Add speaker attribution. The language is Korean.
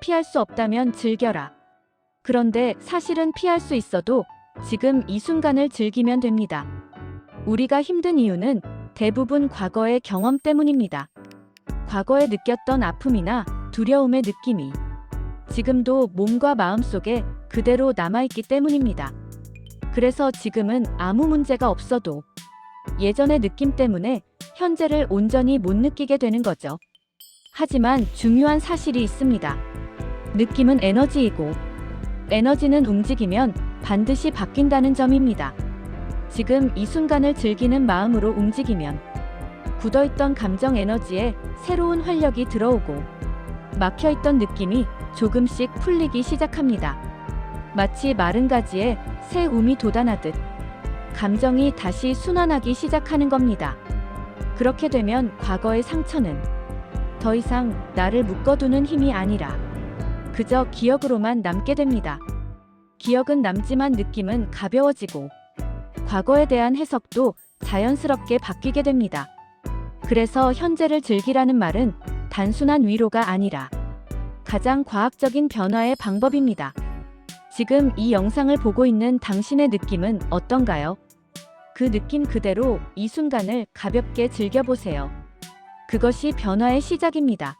Speaker 1: 피할 수 없다면 즐겨라. 그런데 사실은 피할 수 있어도 지금 이 순간을 즐기면 됩니다. 우리가 힘든 이유는 대부분 과거의 경험 때문입니다. 과거에 느꼈던 아픔이나 두려움의 느낌이 지금도 몸과 마음 속에 그대로 남아있기 때문입니다. 그래서 지금은 아무 문제가 없어도 예전의 느낌 때문에 현재를 온전히 못 느끼게 되는 거죠. 하지만 중요한 사실이 있습니다. 느낌은 에너지이고 에너지는 움직이면 반드시 바뀐다는 점입니다. 지금 이 순간을 즐기는 마음으로 움직이면 굳어있던 감정 에너지에 새로운 활력이 들어오고 막혀있던 느낌이 조금씩 풀리기 시작합니다. 마치 마른 가지에 새 움이 돋아나듯 감정이 다시 순환하기 시작하는 겁니다. 그렇게 되면 과거의 상처는 더 이상 나를 묶어두는 힘이 아니라 그저 기억으로만 남게 됩니다. 기억은 남지만 느낌은 가벼워지고 과거에 대한 해석도 자연스럽게 바뀌게 됩니다. 그래서 현재를 즐기라는 말은 단순한 위로가 아니라 가장 과학적인 변화의 방법입니다. 지금 이 영상을 보고 있는 당신의 느낌은 어떤가요? 그 느낌 그대로 이 순간을 가볍게 즐겨보세요. 그것이 변화의 시작입니다.